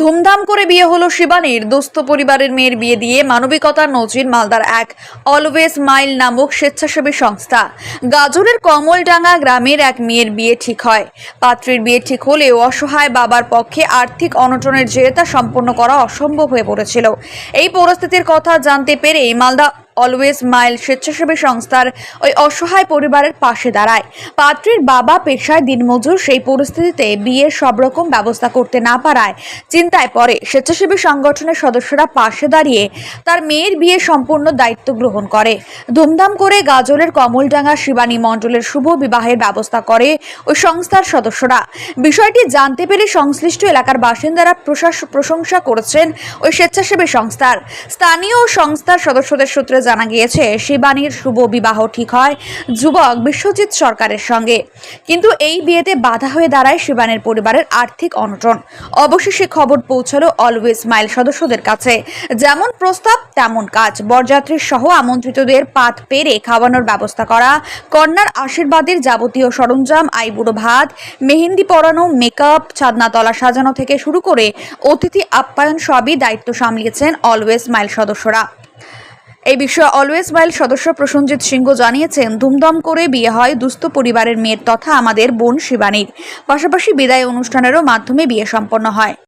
ধুমধাম করে বিয়ে হলো শিবানীর। দোস্ত পরিবারের মেয়ের বিয়ে দিয়ে মানবিকতার নজির মালদার এক অলওয়েজ মাইল নামক স্বেচ্ছাসেবী সংস্থা। গাজরের কমলডাঙ্গা গ্রামের এক মেয়ের বিয়ে ঠিক হয়। পাত্রীর বিয়ে ঠিক হলেও অসহায় বাবার পক্ষে আর্থিক অনটনের জেরে তা সম্পন্ন করা অসম্ভব হয়ে পড়েছিল। এই পরিস্থিতির কথা জানতে পেরে মালদা অলওয়েজ মাইল স্বেচ্ছাসেবী সংস্থার ওই অসহায় পরিবারের পাশে দাঁড়ায়। পাত্রীর বাবা পেশায় দিনমজুর, সেই পরিস্থিতিতে বিয়ের সব রকম ব্যবস্থা করতে না পারায় চিন্তায় পড়ে। স্বেচ্ছাসেবী সংগঠনের সদস্যরা পাশে দাঁড়িয়ে তার মেয়ের বিয়ে সম্পূর্ণ দায়িত্ব গ্রহণ করে। ধুমধাম করে গাজলের কমলডাঙ্গা শিবানী মণ্ডলের শুভ বিবাহের ব্যবস্থা করে ওই সংস্থার সদস্যরা। বিষয়টি জানতে পেরে সংশ্লিষ্ট এলাকার বাসিন্দারা প্রশাস- প্রশংসা করেছেন ওই স্বেচ্ছাসেবী সংস্থার। স্থানীয় সংস্থার সদস্যদের সূত্রে জানা গিয়েছে, শিবানীর শুভ বিবাহ ঠিক হয় যুবক বিশ্বজিৎ সরকারের সঙ্গে। কিন্তু এই বিয়েতে বাধা হয়ে দাঁড়ায় শিবানীর পরিবারের আর্থিক অনটন। অবশেষে খবর পৌঁছালো অলওয়েজ মাইল সদস্যদের কাছে। যেমন প্রস্তাব, তেমন কাজ। বরযাত্রী সহ আমন্ত্রিতদের পাত পেরে খাওয়ানোর ব্যবস্থা করা, কন্যার আশীর্বাদের যাবতীয় সরঞ্জাম আইবুড়ো ভাত, মেহেন্দি পরানো মেকআপ চাঁদনাতলা সাজানো থেকে শুরু করে অতিথি আপ্যায়ন সবই দায়িত্ব সামলিয়েছেন অলওয়েজ মাইল সদস্যরা। এই বিষয়ে অলওয়েজ মাইল সদস্য প্রসঞ্জিৎ সিংহ জানিয়েছেন, ধুমধাম করে বিয়ে হয় দুস্থ পরিবারের মেয়ের তথা আমাদের বোন শিবানীর। পাশাপাশি বিদায় অনুষ্ঠানেরও মাধ্যমে বিয়ে সম্পন্ন হয়।